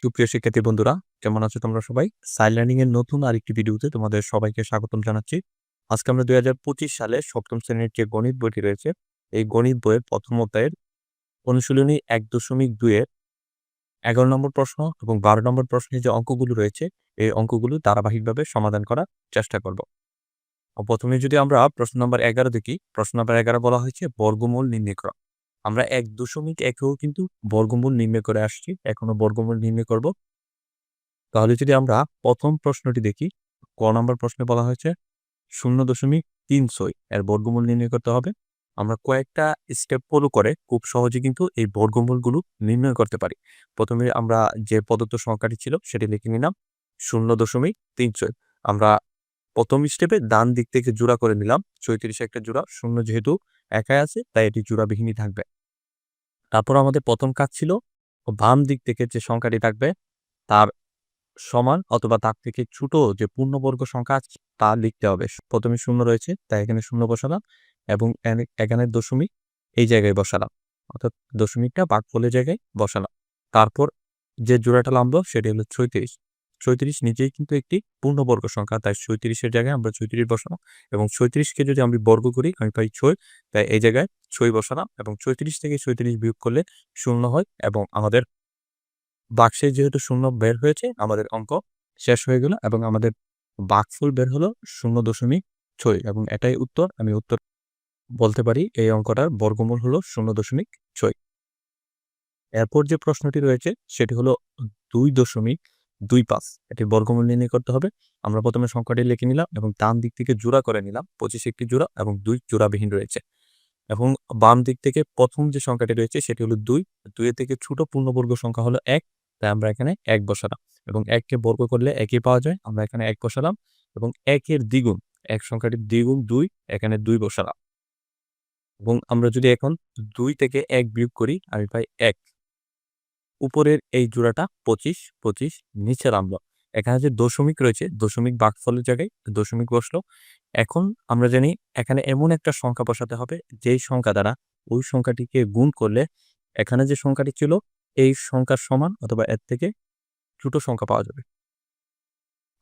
সুপ্রিয় শিক্ষার্থী বন্ধুরা, কেমন আছো তোমরা সবাই? সাইল লার্নিং এর নতুন আরেকটি ভিডিওতে তোমাদের সবাইকে স্বাগতম জানাচ্ছি। আজকে আমরা দুই সালে সপ্তম শ্রেণির যে গণিত বইটি রয়েছে, এই গণিত বইয়ের প্রথম অধ্যায়ের অনুশীলনী এক দশমিক দুইয়ের এগারো নম্বর প্রশ্ন এবং বারো নম্বর প্রশ্নের যে অঙ্কগুলো রয়েছে, এই অঙ্কগুলো ধারাবাহিকভাবে সমাধান করার চেষ্টা করব। প্রথমে যদি আমরা প্রশ্ন নম্বর এগারো দেখি, প্রশ্ন নম্বর এগারো বলা হয়েছে বর্গমূল নির্ণয় আমরা এক দশমিক একেও কিন্তু বর্গমূল নির্ণয় করে আসছি, এখনও বর্গমূল নির্ণয় করব। তাহলে যদি আমরা প্রথম প্রশ্নটি দেখি, ক নম্বর প্রশ্নে বলা হয়েছে, শূন্য দশমিক তিন ছয়, এর বর্গমূল নির্ণয় করতে হবে। আমরা কয়েকটা স্টেপ ফলো করে খুব সহজে কিন্তু এই বর্গমূলগুলো নির্ণয় করতে পারি। প্রথমে আমরা যে প্রদত্ত সংখ্যাটি ছিল সেটি লিখে নিলাম, শূন্য দশমিক তিন ছয়। আমরা প্রথম স্টেপে ডান দিক থেকে জোড়া করে নিলাম চৈত্রিশ একটা জোড়া, শূন্য যেহেতু একাই আছে, তাই এটি জোড়াবিহীনই থাকবে। তারপর আমাদের প্রথম কাজ ছিল বাম দিক থেকে যে সংখ্যাটি থাকবে, তার সমান অথবা তার থেকে ছোট যে পূর্ণবর্গ সংখ্যা তা লিখতে হবে। প্রথমে শূন্য রয়েছে, তাই এখানে শূন্য বসালাম এবং এখানে দশমিক এই জায়গায় বসালাম, অর্থাৎ দশমিকটা বাঘফলের জায়গায় বসালাম। তারপর যে জোড়াটা নামলো সেটি হলো ছয়ত্রিশ। ছয়ত্রিশ নিজেই কিন্তু একটি পূর্ণবর্গ সংখ্যা। তাই ছয়ত্রিশের জায়গায় আমরা ছয়ত্রিশ বসানো এবং ছয়ত্রিশকে যদি আমি বর্গ করি, আমি পাই ছয়, তাই এই জায়গায় ছয় বসালাম এবং ছয়ত্রিশ থেকে ছয়ত্রিশ বিয়োগ করলে শূন্য হয় এবং আমাদের বাক্সে যেহেতু শূন্য বের হয়েছে, আমাদের অঙ্ক শেষ হয়ে গেল এবং আমাদের বাঘফুল বের হলো শূন্য দশমিক ছয় এবং এটাই উত্তর। আমি উত্তর বলতে পারি, এই অঙ্কটার বর্গমূল হলো শূন্য দশমিক ছয়। এরপর যে প্রশ্নটি রয়েছে, সেটি হলো দুই দশমিক দুই পাঁচ এটি বর্গমূল নির্ণয় করতে হবে। আমরা প্রথমে সংখ্যাটি লিখে নিলাম এবং ডান দিক থেকে জোড়া করে নিলাম। পঁচিশ একটি জোড়া এবং দুই জোড়াবিহীন রয়েছে। এবং বাম দিক থেকে প্রথম যে সংখ্যাটি রয়েছে সেটি হলো দুই। দুইয়ের থেকে ছোট পূর্ণবর্গ সংখ্যা হলো এক। তাই আমরা এখানে এক বসালাম এবং এককে বর্গ করলে একই পাওয়া যায়। আমরা এখানে এক বসালাম এবং একের দ্বিগুণ, এক সংখ্যাটির দ্বিগুণ দুই, এখানে দুই বসালাম। এবং আমরা যদি এখন দুই থেকে এক বিয়োগ করি, আমি পাই এক। উপরের এই জোড়াটা পঁচিশ পঁচিশ, নিচে নামলো। এখানে যে দশমিক রয়েছে, দশমিক বাঘফলের জায়গায় দশমিক বসল। এখন আমরা জানি এখানে এমন একটা সংখ্যা বসাতে হবে, যেই সংখ্যা দ্বারা ওই সংখ্যাটিকে গুণ করলে এখানে যে সংখ্যাটি ছিল, এই সংখ্যার সমান অথবা এর থেকে ছোট সংখ্যা পাওয়া যাবে।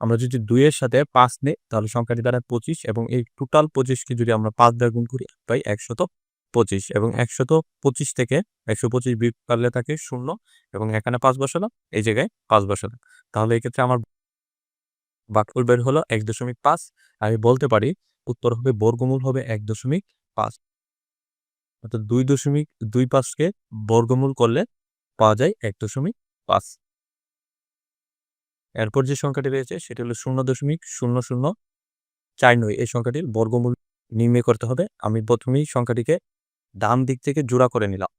আমরা যদি দুইয়ের সাথে পাঁচ নেই, তাহলে সংখ্যাটি দ্বারা পঁচিশ এবং এই টোটাল পঁচিশকে যদি আমরা পাঁচ দ্বারা গুণ করি পাই একশত পঁচিশ এবং একশত পঁচিশ থেকে একশো পঁচিশ বিয়োগ করলে থাকে শূন্য এবং এখানে পাঁচ বসালাম এই জায়গায় পাঁচ বসালাম তাহলে এক্ষেত্রে আমার বাকফুল বের হলো এক দশমিক পাঁচ। আমি বলতে পারি উত্তর হবে বর্গমূল হবে এক দশমিক পাঁচ। অর্থাৎ দুই দশমিক দুই পাঁচকে বর্গমূল করলে পাওয়া যায় এক দশমিক পাঁচ। এরপর যে সংখ্যাটি রয়েছে সেটি হলো শূন্য দশমিক শূন্য শূন্য চার নয়। এই সংখ্যাটির বর্গমূল নির্ণয় করতে হবে। আমি প্রথমেই সংখ্যাটিকে ডান দিক থেকে জোড়া করে নিলাম।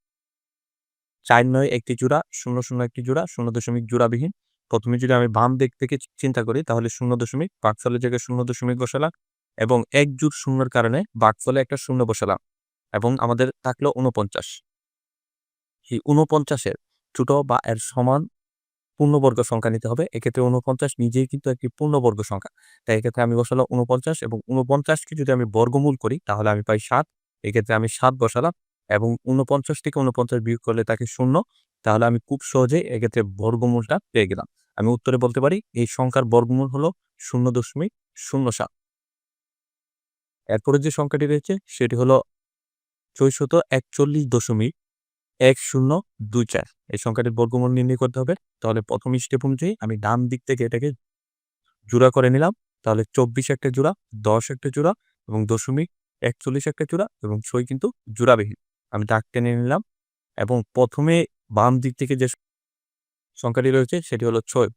চার নয় একটি জোড়া, শূন্য শূন্য একটি জোড়া, শূন্য দশমিক জোড়াবিহীন। প্রথমে যদি আমি বাম দিক থেকে চিন্তা করি, তাহলে শূন্য দশমিক বাকফলের জায়গায় শূন্য দশমিক বসালাম এবং এক জুট শূন্যর কারণে বাকফলে একটা শূন্য বসালাম এবং আমাদের থাকল উনপঞ্চাশ এই উনপঞ্চাশের ছোট বা এর সমান পূর্ণবর্গ সংখ্যা নিতে হবে। এক্ষেত্রে উনপঞ্চাশ নিজেই কিন্তু একটি পূর্ণবর্গ সংখ্যা। তাই এক্ষেত্রে আমি বসালাম উনপঞ্চাশ এবং উনপঞ্চাশকে যদি আমি বর্গমূল করি, তাহলে আমি পাই সাত। এক্ষেত্রে আমি সাত বসালাম এবং উনপঞ্চাশ থেকে উনপঞ্চাশ বিয়োগ করলে তাকে শূন্য। তাহলে আমি খুব সহজেই এক্ষেত্রে বর্গমূলটা পেয়ে গেলাম। আমি উত্তরে বলতে পারি, এই সংখ্যার বর্গমূল হলো শূন্য দশমিক শূন্য সাত। এরপরে যে সংখ্যাটি রয়েছে, সেটি হলো ছয়শত একচল্লিশ দশমিক এক শূন্য দুই চার। এই সংখ্যাটির বর্গমূল নির্ণয় করতে হবে। তাহলে প্রথম স্টেপ অনুযায়ী আমি ডান দিক থেকে এটাকে জোড়া করে নিলাম। তাহলে চব্বিশ একটা জোড়া, দশ একটা জোড়া এবং দশমিক একচল্লিশ একটা জোড়া এবং ছয় কিন্তু জোড়াবিহীন। আমি দাগ টেনে নিলাম এবং প্রথমে বাম দিক থেকে যে সংখ্যাটি রয়েছে সেটি হলো ছয়।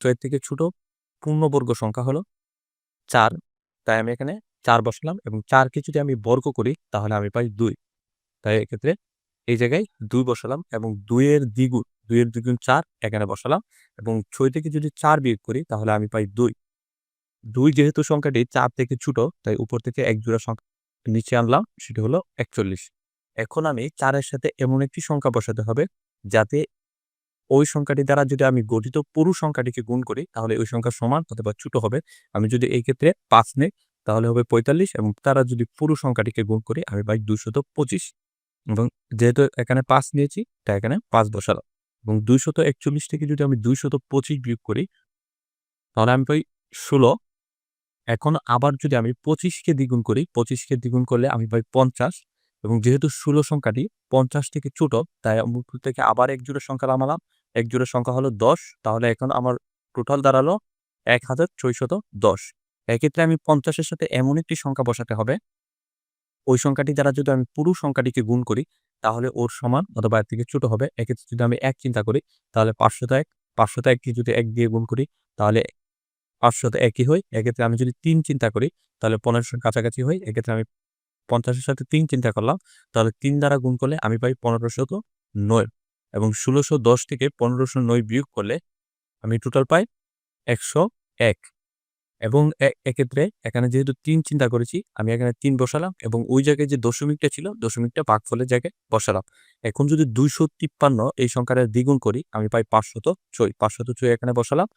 ছয়ের থেকে ছোট পূর্ণবর্গ সংখ্যা হলো চার। তাই আমি এখানে চার বসালাম এবং চারকে যদি আমি বর্গ করি তাহলে আমি পাই দুই। তাই এক্ষেত্রে এই জায়গায় দুই বসালাম এবং দুইয়ের দ্বিগুণ দুইয়ের দ্বিগুণ চার এখানে বসালাম এবং ছয় থেকে যদি চার বিয়োগ করি তাহলে আমি পাই দুই। দুই যেহেতু সংখ্যাটি চার থেকে ছোট, তাই উপর থেকে এক জোড়া সংখ্যা নিচে আনলাম, সেটি হলো একচল্লিশ। এখন আমি চারের সাথে এমন একটি সংখ্যা বসাতে হবে, যাতে ওই সংখ্যাটি দ্বারা যদি আমি গঠিত পুরো সংখ্যাটিকে গুণ করি, তাহলে ওই সংখ্যা সমান অথবা ছোট হবে। আমি যদি এই ক্ষেত্রে পাঁচ নেই, তাহলে হবে পঁয়তাল্লিশ এবং তারা যদি পুরো সংখ্যাটিকে গুণ করি, আমি পাই দুশত পঁচিশ। এবং যেহেতু এখানে পাঁচ নিয়েছি, তাই এখানে পাঁচ বসালাম। এবং দুইশত একচল্লিশ থেকে যদি আমি দুইশত পঁচিশ বিয়োগ করি, তাহলে আমি পাই ষোলো। এখন আবার যদি আমি পঁচিশকে দ্বিগুণ করি পঁচিশকে দ্বিগুণ করলে আমি পাই পঞ্চাশ এবং যেহেতু ষোলো সংখ্যাটি পঞ্চাশ থেকে ছোট, তাই থেকে আবার এক জোড়া সংখ্যা নামালাম। এক জোড়া সংখ্যা হলো দশ, তাহলে এখন আমার টোটাল দাঁড়াল এক হাজার ছয়শত দশ। এক্ষেত্রে আমি পঞ্চাশের সাথে এমন একটি সংখ্যা বসাতে হবে, ওই সংখ্যাটি দ্বারা যদি আমি পুরো সংখ্যাটিকে গুণ করি, তাহলে ওর সমান অথবা এর থেকে ছোট হবে। এক্ষেত্রে যদি আমি এক চিন্তা করি, তাহলে পাঁচশত এক, পাঁচশত একটি যদি এক দিয়ে গুণ করি, তাহলে পাঁচশত একই হয়। এক্ষেত্রে আমি যদি তিন চিন্তা করি, তাহলে পনেরোশোর কাছাকাছি হয়। এক্ষেত্রে আমি পঞ্চাশের সাথে তিন চিন্তা করলাম, তাহলে তিন দ্বারা গুণ করলে আমি পাই পনেরোশত নয় এবং ষোলোশো দশ থেকে পনেরোশো নয় বিয়োগ করলে আমি টোটাল পাই একশো এক। এবং এক্ষেত্রে এখানে যেহেতু তিন চিন্তা করেছি, আমি এখানে তিন বসালাম এবং ওই জায়গায় যে দশমিকটা ছিল, দশমিকটা ভাগফলের জায়গায় বসালাম। এখন যদি দুইশো তিপ্পান্ন এই সংখ্যাটা দ্বিগুণ করি, আমি পাই পাঁচশত ছয়। পাঁচশত ছয় এখানে বসালাম।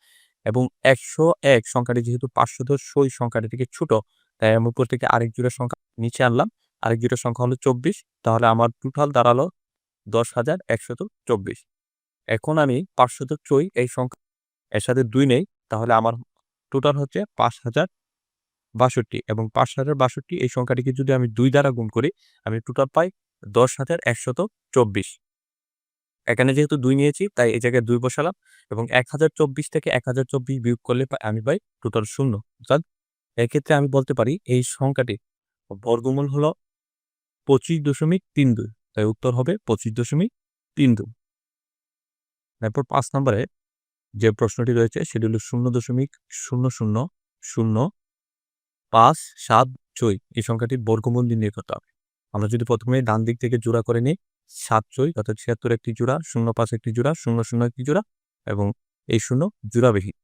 এবং একশো এক সংখ্যাটি যেহেতু পাঁচশত ছয় সংখ্যাটি থেকে ছোট, তাই আমি উপর থেকে আরেক জোড়ার সংখ্যা নিচে আনলাম। আরেক জোড়ার সংখ্যা হলো চব্বিশ, তাহলে আমার টোটাল দাঁড়াল দশ হাজার একশত চব্বিশ। এখন আমি পাঁচশত চই এই সংখ্যা এর সাথে দুই নেই, তাহলে আমার টোটাল হচ্ছে পাঁচ হাজার বাষট্টি এবং পাঁচ হাজার বাষট্টি এই সংখ্যাটিকে যদি আমি দুই দ্বারা গুণ করি, আমি টোটাল পাই দশ হাজার একশত চব্বিশ। এখানে যেহেতু দুই নিয়েছি, তাই এই জায়গায় দুই বসালাম এবং এক হাজার চব্বিশ থেকে এক হাজার চব্বিশ বিয়োগ করলে আমি পাই টোটাল শূন্য। অর্থাৎ এক্ষেত্রে আমি বলতে পারি এই সংখ্যাটি বর্গমূল হলো পঁচিশ দশমিক তিন দুই, তাই উত্তর হবে পঁচিশ দশমিক তিন দুই। তারপর পাঁচ নম্বরে যে প্রশ্নটি রয়েছে সেটি হলো শূন্য দশমিক শূন্য শূন্য শূন্য পাঁচ সাত ছয়, এই সংখ্যাটির বর্গমূল নির্ণয় করতে হবে। আমরা যদি প্রথমে ডান দিক থেকে জোড়া করে নিই সাত ছয় অর্থাৎ ছিয়াত্তর একটি জোড়া, শূন্য পাঁচ একটি জোড়া, শূন্য শূন্য একটি জোড়া এবং এই শূন্য জোড়াবিহীন।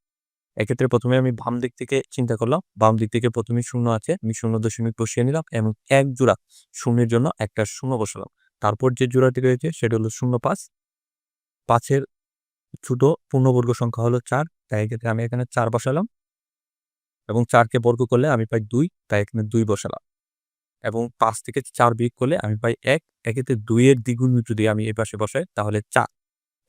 এক্ষেত্রে প্রথমে আমি বাম দিক থেকে চিন্তা করলাম, বাম দিক থেকে প্রথমে শূন্য আছে, আমি শূন্য দশমিক বসিয়ে নিলাম এবং এক জোড়া শূন্যের জন্য একটা শূন্য বসালাম। তারপর যে জোড়াটি রয়েছে সেটা হলো শূন্য পাঁচ। পাঁচের ছোট পূর্ণবর্গ সংখ্যা হলো চার, তাই এক্ষেত্রে আমি এখানে চার বসালাম এবং চারকে বর্গ করলে আমি পাই দুই, তাই এখানে দুই বসালাম। এবং পাঁচ থেকে চার বিয়োগ করলে আমি পাই এক। এক্ষেত্রে দুইয়ের দ্বিগুণ যদি আমি এই পাশে বসাই, তাহলে চার।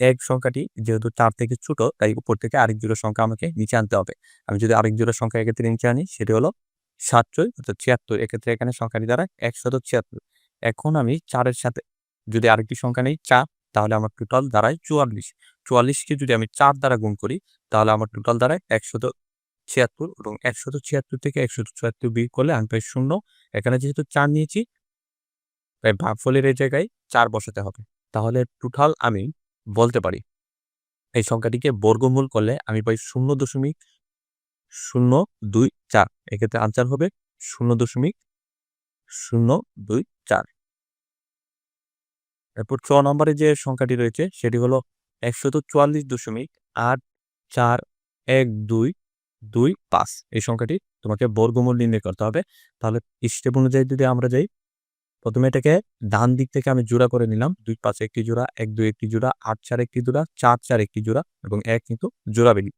এক সংখ্যাটি যেহেতু চার থেকে ছোট, তাই উপর থেকে আরেক জোড়া সংখ্যা আমাকে নিচে আনতে হবে। আমি যদি আরেক জোড়া সংখ্যা এক্ষেত্রে নিচে আনি, সেটি হলো সাতশো অর্থাৎ ছিয়াত্তর। এক্ষেত্রে এখানে সংখ্যাটি দ্বারা একশত ছিয়াত্তর। এখন আমি চারের সাথে যদি আরেকটি সংখ্যা নেই, চার, তাহলে আমার টোটাল দাঁড়ায় চুয়াল্লিশ। চুয়াল্লিশকে যদি আমি চার দ্বারা গুণ করি, তাহলে আমার টোটাল দাঁড়ায় একশত ছিয়াত্তর এবং একশত ছিয়াত্তর থেকে একশত ছিয়াত্তর বিয়োগ করলে আমি পাই শূন্য। এখানে যেহেতু চার নিয়েছি, তাই ভাগফলের এই জায়গায় চার বসাতে হবে। তাহলে টোটাল আমি বলতে পারি, এই সংখ্যাটিকে বর্গমূল করলে আমি পাই শূন্য দশমিক শূন্য দুই চার। এক্ষেত্রে আনসার হবে শূন্য দশমিক শূন্য দুই চার। এরপর ছ নম্বরে যে সংখ্যাটি রয়েছে, সেটি হলো একশত চুয়াল্লিশ দশমিক আট চার এক দুই দুই, পাঁচ। এই সংখ্যাটি তোমাকে বর্গমূল নির্ণয় করতে হবে। তাহলে স্টেপ অনুযায়ী যদি আমরা যাই, প্রথমে এটাকে ডান দিক থেকে আমি জোড়া করে নিলাম। দুই, পাঁচ একটি জোড়া, এক, দুই একটি জোড়া, আট, চার একটি জোড়া, চার চার একটি জোড়া এবং এক কিন্তু জোড়া বেলি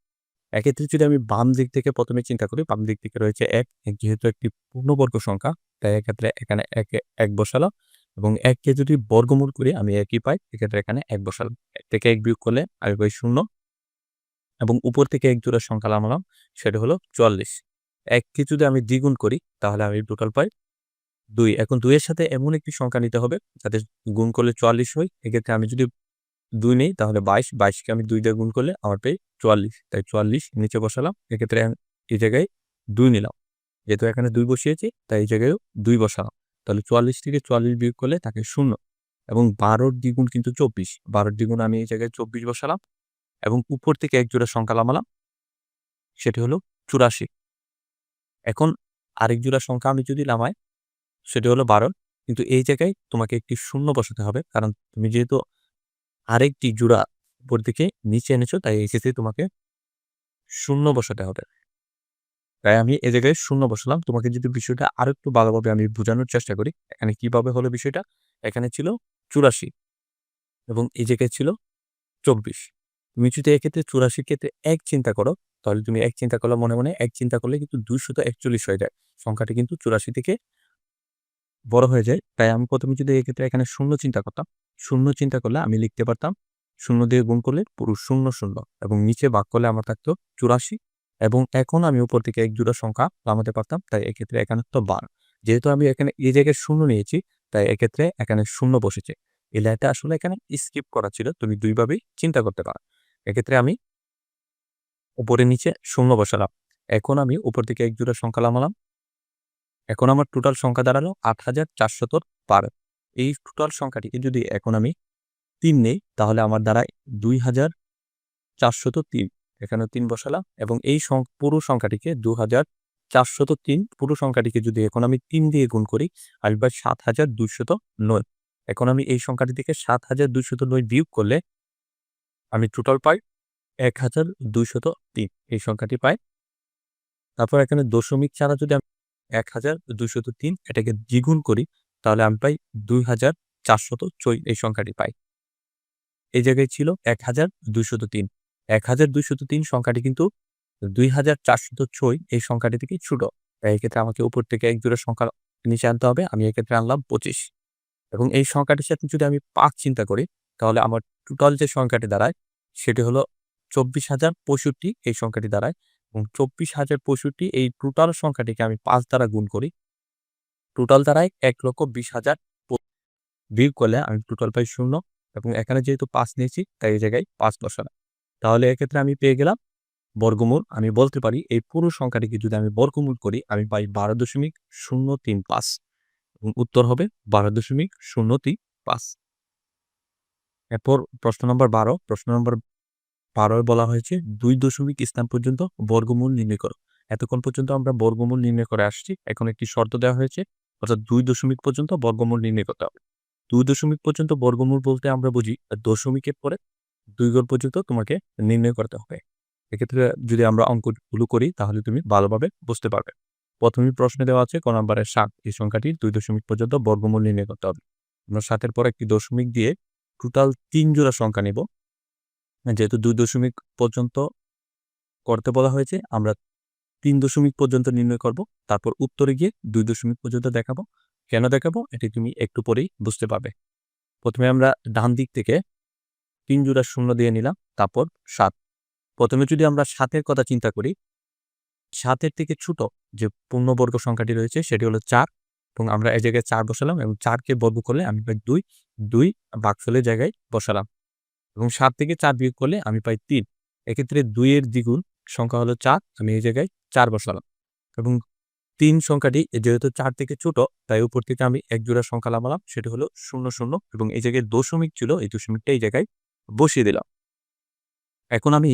এক্ষেত্রে যদি আমি বাম দিক থেকে প্রথমে চিন্তা করি, বাম দিক থেকে রয়েছে এক। যেহেতু একটি পূর্ণবর্গ সংখ্যা, তাই এক্ষেত্রে এখানে এক এক বসালাম এবং এককে যদি বর্গমূল করি, আমি একই পাই, এক্ষেত্রে এখানে এক বসালাম। এক থেকে এক বিয়োগ করলে আমি পাই শূন্য। এবং উপর থেকে এক জোড়া সংখ্যা নামালাম, সেটা হলো চুয়াল্লিশ। এককে যদি আমি দ্বিগুণ করি, তাহলে আমি টোটাল পাই দুই। এখন দুইয়ের সাথে এমন একটি সংখ্যা নিতে হবে, যাতে গুণ করলে চুয়াল্লিশ হয়, এক্ষেত্রে আমি যদি দুই নেই, তাহলে বাইশ। বাইশকে আমি দুই দিয়ে গুণ করলে আমার পেয়ে চুয়াল্লিশ। তাই চুয়াল্লিশ নিচে বসালাম, এক্ষেত্রে এই জায়গায় দুই নিলাম। যেহেতু এখানে দুই বসিয়েছি, তাই এই জায়গায়ও দুই বসালাম। তাহলে চুয়াল্লিশ থেকে চুয়াল্লিশ বিয়োগ করলে তাকে শূন্য। এবং বারোর দ্বিগুণ কিন্তু চব্বিশ। বারোর দ্বিগুণ আমি এই জায়গায় চব্বিশ বসালাম এবং উপর থেকে এক জোড়া সংখ্যা নামালাম। সেটি হলো চুরাশি। এখন আরেক জোড়া সংখ্যা আমি যদি নামাই, সেটি হলো বারো। কিন্তু এই জায়গায় তোমাকে একটি শূন্য বসাতে হবে, কারণ তুমি যেহেতু আরেকটি জোড়া উপর দিকে নিচে এনেছো, তাই এই ক্ষেত্রে তোমাকে শূন্য বসাতে হবে। তাই আমি এ জায়গায় শূন্য বসালাম। তোমাকে যদি বিষয়টা আরও একটু ভালোভাবে আমি বোঝানোর চেষ্টা করি, এখানে কীভাবে হলো বিষয়টা? এখানে ছিল চুরাশি এবং এই জায়গায় ছিল চব্বিশ। তুমি যদি এক্ষেত্রে চুরাশির ক্ষেত্রে এক চিন্তা করো, তাহলে তুমি এক চিন্তা করলে মনে মনে এক চিন্তা করলে কিন্তু দুইশত একচল্লিশ হয়ে যায়। সংখ্যাটি কিন্তু চুরাশি থেকে বড় হয়ে যায়। তাই আমি প্রথমে যদি এক্ষেত্রে এখানে শূন্য চিন্তা করতাম, শূন্য চিন্তা করলে আমি লিখতে পারতাম, শূন্য দিয়ে গুণ করলে পুরো শূন্য শূন্য এবং নিচে ভাগ করলে আমার থাকতো চুরাশি এবং এখন আমি উপর থেকে এক জোড়া সংখ্যা নামাতে পারতাম, তাই এক্ষেত্রে এখানে তো বার। যেহেতু আমি এখানে এই জায়গায় শূন্য নিয়েছি, তাই এক্ষেত্রে এখানে শূন্য বসেছে। এই লাইনটা আসলে এখানে স্কিপ করা ছিল, তুমি দুইভাবেই চিন্তা করতে পারো। এক্ষেত্রে আমি উপরে নিচে শূন্য বসালাম। এখন আমি উপর থেকে এক জোড়া সংখ্যা নামালাম। এখন আমার টোটাল সংখ্যা দাঁড়াল আট হাজার চারশত বারো। এই টোটাল সংখ্যাটিকে যদি এখন আমি তিন নেই, তাহলে আমার দ্বারায় দুই হাজার চারশত তিন। এখানে তিন বসালাম এবং এই পুরো সংখ্যাটিকে দু হাজার চারশত তিন, পুরো সংখ্যাটিকে যদি এখন আমি তিন দিয়ে গুণ করি, আসবে সাত হাজার দুইশত নয়। এখন আমি এই সংখ্যাটি থেকে সাত হাজার দুইশত নয় বিয়োগ করলে আমি টোটাল পাই এক হাজার দুইশত তিন। এই সংখ্যাটি পাই। তারপর এখানে দশমিক ছাড়া যদি আমি এক হাজার দুইশত তিন এটাকে দ্বিগুণ করি, তাহলে আমি পাই দুই হাজার চারশত চই এই সংখ্যাটি পাই। এই জায়গায় ছিল এক হাজার দুইশত তিন। এক হাজার দুইশত তিন সংখ্যাটি কিন্তু দুই হাজার চারশত ছয় এই সংখ্যাটি থেকে ছোট। এক্ষেত্রে আমাকে উপর থেকে এক জোড়া সংখ্যা নিচে আনতে হবে। আমি এক্ষেত্রে আনলাম পঁচিশ। এবং এই সংখ্যাটির সাথে যদি আমি পাঁচ চিন্তা করি, তাহলে আমার টোটাল যে সংখ্যাটি দাঁড়ায়, সেটি হলো চব্বিশ হাজার পঁয়ষট্টি এই সংখ্যাটি দাঁড়ায় এবং চব্বিশ হাজার পঁয়ষট্টি এই টোটাল সংখ্যাটিকে আমি পাঁচ দ্বারা গুণ করি। টোটাল দাঁড়ায় এক লক্ষ বিশ হাজার বিয়োগ করলে আমি টোটাল পাই শূন্য এবং এখানে যেহেতু পাঁচ নিয়েছি, তাই এই জায়গায় পাঁচ বসালাম। তাহলে এক্ষেত্রে আমি পেয়ে গেলাম বর্গমূল। আমি বলতে পারি এই পুরো সংখ্যাটিকে যদি আমি বর্গমূল করি, আমি পাই বারো দশমিক শূন্য তিন পাঁচ উত্তর হবে বারো দশমিক শূন্য তিন পাঁচ। এরপর প্রশ্ন নম্বর বারো। প্রশ্ন নম্বর বারোয় বলা হয়েছে, দুই দশমিক স্থান পর্যন্ত বর্গমূল নির্ণয় করো। এতক্ষণ পর্যন্ত আমরা বর্গমূল নির্ণয় করে আসছি। এখন একটি শর্ত দেওয়া হয়েছে, অর্থাৎ দুই দশমিক পর্যন্ত বর্গমূল নির্ণয় করতে হবে। দুই দশমিক পর্যন্ত বর্গমূল বলতে আমরা বুঝি, দশমিকের পরে দুই ঘর পর্যন্ত তোমাকে নির্ণয় করতে হবে। এক্ষেত্রে যদি আমরা অঙ্কগুলো করি, তাহলে তুমি ভালোভাবে বুঝতে পারবে। প্রথমে প্রশ্নে দেওয়া আছে, ক নম্বরের সাত, এই সংখ্যাটি দুই দশমিক পর্যন্ত বর্গমূল নির্ণয় করতে হবে। আমরা সাতের পর একটি দশমিক দিয়ে টোটাল তিন জোড়া সংখ্যা নেব। যেহেতু দুই দশমিক পর্যন্ত করতে বলা হয়েছে, আমরা তিন দশমিক পর্যন্ত নির্ণয় করব, তারপর উত্তরে গিয়ে দুই দশমিক পর্যন্ত দেখাবো। কেন দেখাবো? এটি তুমি একটু পরেই বুঝতে পারবে। প্রথমে আমরা ডান দিক থেকে তিন জোড়া শূন্য দিয়ে নিলাম, তারপর সাত। প্রথমে যদি আমরা সাতের কথা চিন্তা করি, সাতের থেকে ছোট যে পূর্ণবর্গ সংখ্যাটি রয়েছে, সেটি হলো চার। এবং আমরা এই জায়গায় চার বসালাম এবং চারকে বর্গ করলে আমি পাই দুই দুই বাক্সলের জায়গায় বসালাম। এবং সাত থেকে চার বিয়োগ করলে আমি পাই তিন। এক্ষেত্রে দুইয়ের দ্বিগুণ সংখ্যা হলো চার, আমি এই জায়গায় চার বসালাম। এবং তিন সংখ্যাটি যেহেতু চার থেকে ছোট, তাই উপর থেকে আমি এক জোড়া সংখ্যা নামালাম, সেটি হলো শূন্য শূন্য এবং এই জায়গায় দশমিক ছিল, এই দশমিকটা এই জায়গায় বসিয়ে দিলাম। এখন আমি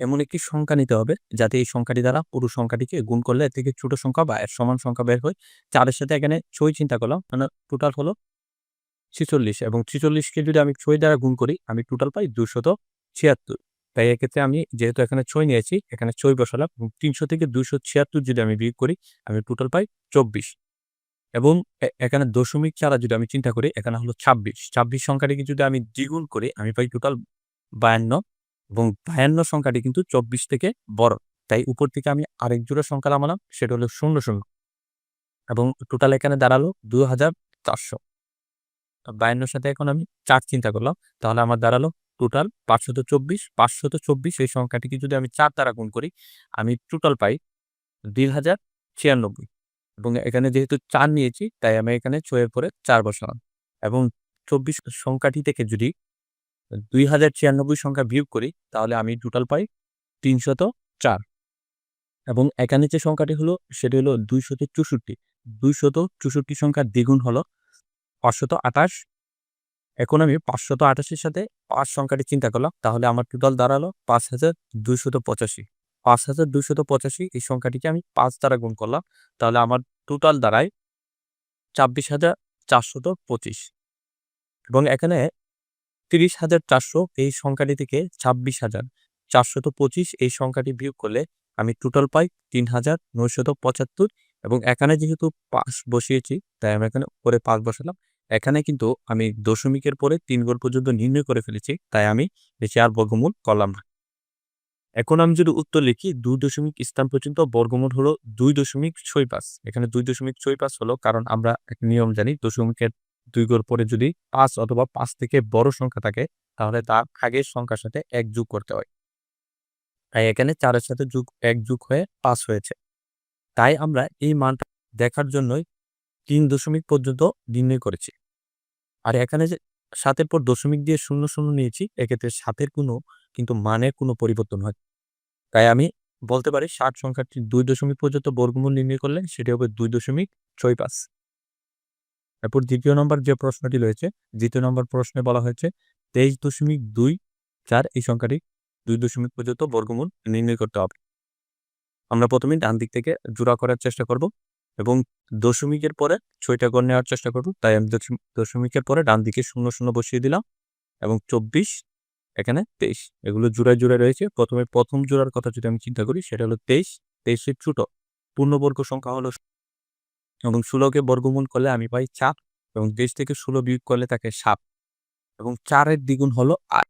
এমন একটি সংখ্যা নিতে হবে, যাতে এই সংখ্যাটি দ্বারা পুরো সংখ্যাটিকে গুণ করলে এর থেকে ছোট সংখ্যা বা এর সমান সংখ্যা বের হয়। চারের সাথে এখানে ছয় চিন্তা করলাম মানে টোটাল হলো ছিচল্লিশ এবং ছিচল্লিশকে যদি আমি ছয় দ্বারা গুণ করি, আমি টোটাল পাই দুশত ছিয়াত্তর। তাই এক্ষেত্রে আমি যেহেতু এখানে ছয় নিয়েছি, এখানে ছয় বসালাম এবং তিনশো থেকে দুশো ছিয়াত্তর যদি আমি বিয়োগ করি, আমি টোটাল পাই চব্বিশ। এবং এখানে দশমিক ছাড়া যদি আমি চিন্তা করি, এখানে হলো ছাব্বিশ। ছাব্বিশ সংখ্যাটিকে যদি আমি দ্বিগুণ করি, আমি পাই টোটাল বায়ান্ন। এবং বায়ান্ন সংখ্যাটি কিন্তু চব্বিশ থেকে বড়। তাই উপর থেকে আমি আরেক জোড়া সংখ্যা নামালাম, সেটা হলো শূন্য শূন্য। এবং টোটাল এখানে দাঁড়াল দু হাজার চারশো বায়ান্নর সাথে এখন আমি চার চিন্তা করলাম, তাহলে আমার দাঁড়াল টোটাল পাঁচশত চব্বিশ পাঁচশত চব্বিশ, এই সংখ্যাটিকে যদি আমি চার দ্বারা গুণ করি, আমি টোটাল পাই দুই হাজার ছিয়ানব্বই। এবং এখানে যেহেতু চার নিয়েছি, তাই আমি এখানে ছয়ের পরে চার বসালাম। এবং চব্বিশ সংখ্যাটি থেকে যদি দুই হাজার ছিয়ানব্বই সংখ্যা বিয়োগ করি, তাহলে আমি টোটাল পাই তিনশত চার। এবং এখানে যে সংখ্যাটি হলো, সেটি হলো দুইশত চৌষট্টি। দুইশত চৌষট্টি সংখ্যার দ্বিগুণ হলো পাঁচশত আঠাশ। এখন আমি পাঁচশত আঠাশের সাথে পাঁচ সংখ্যাটি চিন্তা করলাম, তাহলে আমার টোটাল দাঁড়াল পাঁচ হাজার দুইশত পঁচাশি। পাঁচ হাজার দুইশত পঁচাশি, এই সংখ্যাটিকে আমি পাঁচ দ্বারা গুণ করলাম, তাহলে আমার টোটাল দাঁড়ায় ছাব্বিশ হাজার চারশত পঁচিশ। এবং এখানে তিরিশ হাজার চারশো এই সংখ্যাটি থেকে ছাব্বিশ হাজার। চারশত পঁচিশ এই সংখ্যাটি বিয়োগ করলে আমি টোটাল পাই তিন হাজার নয়শত পঁচাত্তর এবং এখানে যেহেতু পাঁচ বসিয়েছি, তাই আমি এখানে উপরে পাঁচ বসালাম। এখানে কিন্তু আমি দশমিকের পরে তিন গোল পর্যন্ত নির্ণয় করে ফেলেছি, তাই আমি বেশি আর বর্গমূল করলাম না। এখন আমি যদি উত্তর লিখি, দুই দশমিক স্থান পর্যন্ত বর্গমূল হলো দুই দশমিক ছয় পাঁচ। এখানে দুই দশমিক ছয় পাঁচ হলো কারণ আমরা এক নিয়ম জানি, দশমিকের দুই ঘর পরে যদি পাঁচ অথবা পাঁচ থেকে বড় সংখ্যা থাকে, তাহলে তার আগের সংখ্যার সাথে এক যোগ করতে হয়। তাই এখানে চারের সাথে যোগ, এক যোগ হয়ে পাঁচ হয়েছে। তাই আমরা এই মানটা দেখার জন্যই তিন দশমিক পর্যন্ত নির্ণয় করেছি। আর এখানে যে সাতের পর দশমিক দিয়ে শূন্য শূন্য নিয়েছি, এক্ষেত্রে সাতের কোনো, কিন্তু মানের কোনো পরিবর্তন হয়। তাই আমি বলতে পারি ষাট সংখ্যাটি দুই দশমিক পর্যন্ত বর্গমূল নির্ণয় করলে সেটি হবে দুই দশমিক ছয় পাঁচ। এরপর দ্বিতীয় নম্বর যে প্রশ্নটি রয়েছে, দ্বিতীয় নম্বর প্রশ্নে বলা হয়েছে, তেইশ দশমিক দুই চার এই সংখ্যাটি দুই দশমিক পর্যন্ত বর্গমূল নির্ণয় করতে হবে। আমরা প্রথমে ডান দিক থেকে জোড়া করার চেষ্টা করব এবং দশমিকের পরে ছয়টা গড় নেওয়ার চেষ্টা করব। তাই আমি দশমিকের পরে ডান দিকে শূন্য শূন্য বসিয়ে দিলাম এবং চব্বিশ, এখানে তেইশ, এগুলো জোড়ায় জোড়ায় রয়েছে। প্রথমে প্রথম জোড়ার কথা যদি আমি চিন্তা করি, সেটা হলো তেইশ, তেইশের ছোট পূর্ণবর্গ সংখ্যা হলো এবং ষোলোকে বর্গমূল করলে আমি পাই চার এবং তেইশ থেকে ষোলো বিয়োগ করলে তাকে সাত এবং চারের দ্বিগুণ হলো আট।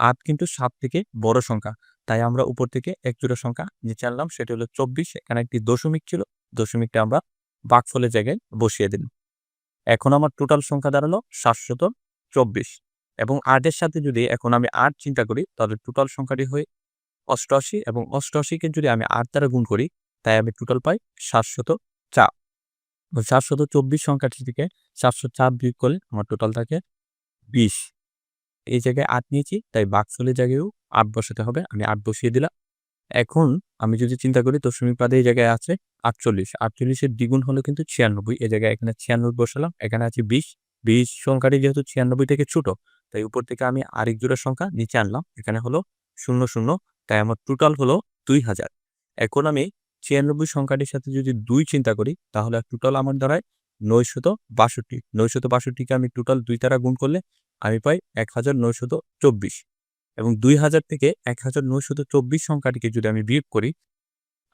আট কিন্তু সাত থেকে বড় সংখ্যা, তাই আমরা উপর থেকে এক জোড়া সংখ্যা নিচে আনলাম, সেটি হলো চব্বিশ, এখানে একটি দশমিক ছিল, দশমিকটা আমরা বাকফলের জায়গায় বসিয়ে দিলাম। এখন আমার টোটাল সংখ্যা দাঁড়াল সাতশত চব্বিশ এবং আটের সাথে যদি এখন আমি আট চিন্তা করি, তাহলে টোটাল সংখ্যাটি হয় অষ্টআশি এবং অষ্টআশিকে যদি আমি আট দ্বারা গুণ করি, তাই আমি টোটাল পাই সাতশত চার। সাতশত চব্বিশ সংখ্যাটি থেকে সাতশো চার বিয়োগ করলে আমার টোটাল থাকে বিশ। এই জায়গায় আট নিয়েছি, তাই বাক্সলের জায়গায়ও আট বসাতে হবে, আমি আট বসিয়ে দিলাম। এখন আমি যদি চিন্তা করি দশমিক পাদে এই জায়গায় আছে আটচল্লিশ। আটচল্লিশের দ্বিগুণ হলো কিন্তু ছিয়ানব্বই, এই জায়গায় এখানে ছিয়ানব্বই বসালাম, এখানে আছে বিশ। বিশ সংখ্যাটি যেহেতু ছিয়ানব্বই থেকে ছোট, তাই উপর থেকে আমি আরেক জোড়া সংখ্যা নিচে আনলাম, এখানে হলো শূন্য শূন্য, তাই আমার টোটাল হলো দুই হাজার। এখন আমি ছিয়ানব্বই সংখ্যাটির সাথে যদি দুই চিন্তা করি, তাহলে টোটাল আমার দ্বারায় নয়শত বাষট্টি। নয়শত বাষট্টিকে আমি টোটাল দুই তারা গুণ করলে আমি পাই এক হাজার নয়শত চব্বিশ। এবং দুই হাজার থেকে এক হাজার নয়শত চব্বিশ সংখ্যাটিকে যদি আমি বিয়োগ করি,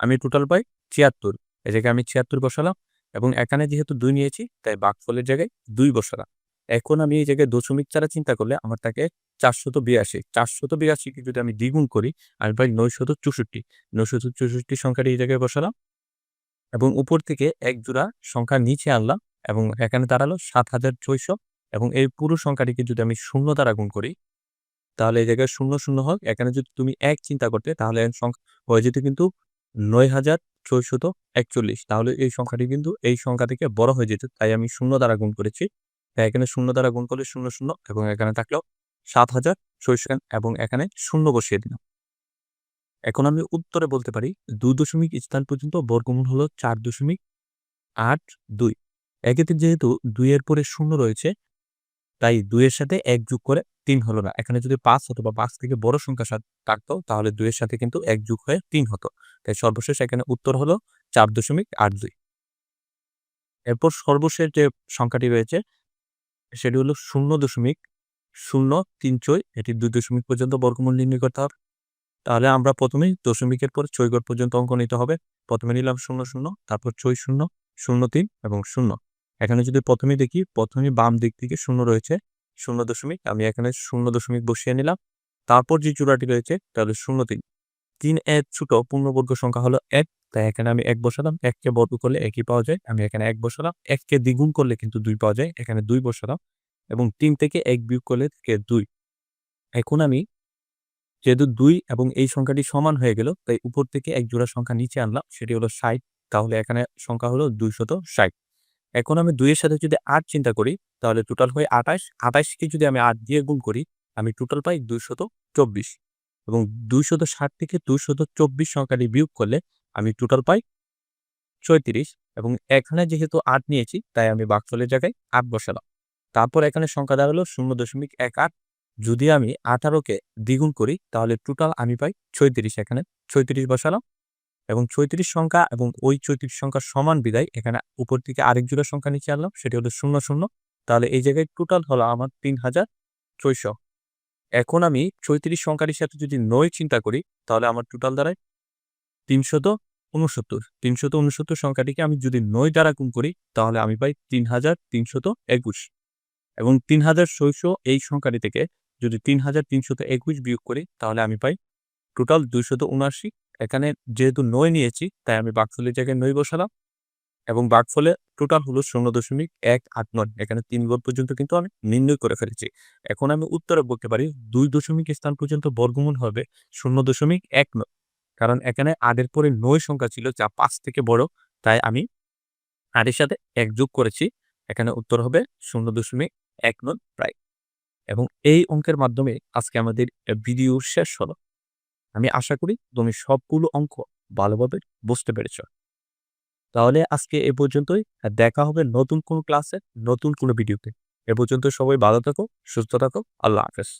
আমি টোটাল পাই ছিয়াত্তর। এ জায়গায় আমি ছিয়াত্তর বসালাম এবং এখানে যেহেতু দুই নিয়েছি, তাই বাঘফলের জায়গায় দুই বসালাম। এখন আমি এই জায়গায় দশমিক চারা চিন্তা করলে আমার তাকে চারশত বিরাশি। চারশত বিরাশিকে যদি আমি দ্বিগুণ করি, আমি পাই নয়শত চৌষট্টি। নয়শত চৌষট্টি সংখ্যাটি এই জায়গায় বসালাম এবং উপর থেকে এক জোড়া সংখ্যা নিচে আনলাম এবং এখানে দাঁড়াল সাত হাজার ছয়শো এবং এই পুরো সংখ্যাটিকে যদি আমি শূন্য দ্বারা গুণ করি, তাহলে এই জায়গায় শূন্য শূন্য হোক এখানে যদি তুমি এক চিন্তা করতে, তাহলে সংখ্যা হয়ে যেত কিন্তু নয় হাজার ছয়শত একচল্লিশ। তাহলে এই সংখ্যাটি কিন্তু এই সংখ্যা থেকে বড় হয়ে যেত, তাই আমি শূন্য দ্বারা গুণ করেছি। তাই এখানে শূন্য দ্বারা গুণ করলে শূন্য শূন্য এবং এখানে থাকল সাত হাজার ছয়শো এবং এখানে শূন্য বসিয়ে দিলাম। এখন আমি উত্তরে বলতে পারি দুই দশমিক স্থান পর্যন্ত বর্গমূল হলো চার দশমিক আট দুই। এক্ষেত্রে যেহেতু দুইয়ের পরে শূন্য রয়েছে, তাই দুইয়ের সাথে এক যোগ করে তিন হলো না। এখানে যদি পাঁচ হতো বা পাঁচ থেকে বড় সংখ্যা থাকতো, তাহলে দুইয়ের সাথে কিন্তু এক যোগ হয়ে তিন হতো। তাই সর্বশেষ এখানে উত্তর হলো চার দশমিক আট দুই। এরপর সর্বশেষ যে সংখ্যাটি রয়েছে, সেটি হলো শূন্য দশমিক শূন্য, তিন ছয়, এটি দুই দশমিক পর্যন্ত বর্গমূল নির্ণয় করতে হবে। তাহলে আমরা প্রথমেই দশমিকের পর ছয়গড় পর্যন্ত অঙ্ক নিতে হবে। প্রথমে নিলাম শূন্য শূন্য, তারপর ছয়, শূন্য শূন্য তিন এবং শূন্য। এখানে যদি প্রথমে দেখি, প্রথমে বাম দিক থেকে শূন্য রয়েছে, শূন্য দশমিক, আমি এখানে শূন্য দশমিক বসিয়ে নিলাম। তারপর যে চূড়াটি রয়েছে, তাহলে শূন্য তিন। তিন এক ছোট পূর্ণবর্গ সংখ্যা হলো এক, তাই এখানে আমি এক বসালাম। এককে বর্গ করলে একই পাওয়া যায়, আমি এখানে এক বসালাম। এককে দ্বিগুণ করলে কিন্তু দুই পাওয়া যায়, এখানে দুই বসালাম। এবং তিন থেকে এক বিয়োগ করলে থেকে দুই। এখন আমি যেহেতু দুই এবং এই সংখ্যাটি সমান হয়ে গেল, তাই উপর থেকে এক জোড়া সংখ্যা নিচে আনলাম, সেটি হলো ষাট, তাহলে এখানে সংখ্যা হলো দুইশত ষাট। এখন আমি দুইয়ের সাথে যদি আট চিন্তা করি, তাহলে টোটাল হয় আঠাশ আঠাশকে যদি আমি আট দিয়ে গুণ করি, আমি টোটাল পাই দুইশত চব্বিশ। এবং দুইশত ষাট থেকে দুইশত চব্বিশ সংখ্যাটি বিয়োগ করলে আমি টোটাল পাই ছয়ত্রিশ। এবং এখানে যেহেতু আট নিয়েছি, তাই আমি বাকফলের জায়গায় আট বসালাম। তারপর এখানে সংখ্যা দাঁড়াল শূন্য দশমিক এক আট। যদি আমি আঠারোকে দ্বিগুণ করি, তাহলে টোটাল আমি পাই ছয়ত্রিশ এখানে। ছয়ত্রিশ বসালাম এবং ছয়ত্রিশ সংখ্যা এবং ওই চৈত্রিশ সংখ্যা সমান বিদায় এখানে উপর থেকে আরেক জোড়া সংখ্যা নিচে আনলাম, সেটি হলো শূন্য শূন্য। তাহলে এই জায়গায় টোটাল হলো আমার তিন হাজার ছয়শো। এখন আমি ছয়ত্রিশ সংখ্যাটির সাথে যদি নয় চিন্তা করি, তাহলে আমার টোটাল দ্বারায় তিনশত উনসত্তর। তিনশত উনসত্তর সংখ্যাটিকে আমি যদি নয় দ্বারা গুণ করি, তাহলে আমি পাই তিন হাজার তিনশত একুশ। এবং তিন হাজার ছয়শো এই সংখ্যাটি থেকে যদি তিন হাজার তিনশত একুশ বিয়োগ করি, তাহলে আমি পাই টোটাল দুইশত উনআশি। এখানে যেহেতু নয় নিয়েছি, তাই আমি বাক্সলের জায়গায় নয় বসালাম এবং ভাগফলে টোটাল হলো শূন্য দশমিক এক আট নয়। এখানে তিন ঘর পর্যন্ত কিন্তু আমি নির্ণয় করে ফেলেছি। এখন আমি উত্তরে বলতে পারি দুই দশমিক স্থান পর্যন্ত বর্গমূল হবে শূন্য দশমিক এক নয়। কারণ এখানে আটের পরে নয় সংখ্যা ছিল, যা পাঁচ থেকে বড়, তাই আমি আটের সাথে এক যোগ করেছি। এখানে উত্তর হবে শূন্য দশমিক এক নন প্রায়। এবং এই অঙ্কের মাধ্যমে আজকে আমাদের ভিডিও শেষ হলো। আমি আশা করি তুমি সবগুলো অঙ্ক ভালোভাবে বুঝতে পেরেছ। তাহলে আজকে এ পর্যন্তই। দেখা হবে নতুন কোনো ক্লাসে, নতুন কোনো ভিডিওতে। এ পর্যন্ত সবাই ভালো থাকো, সুস্থ থাকো। আল্লাহ হাফেজ।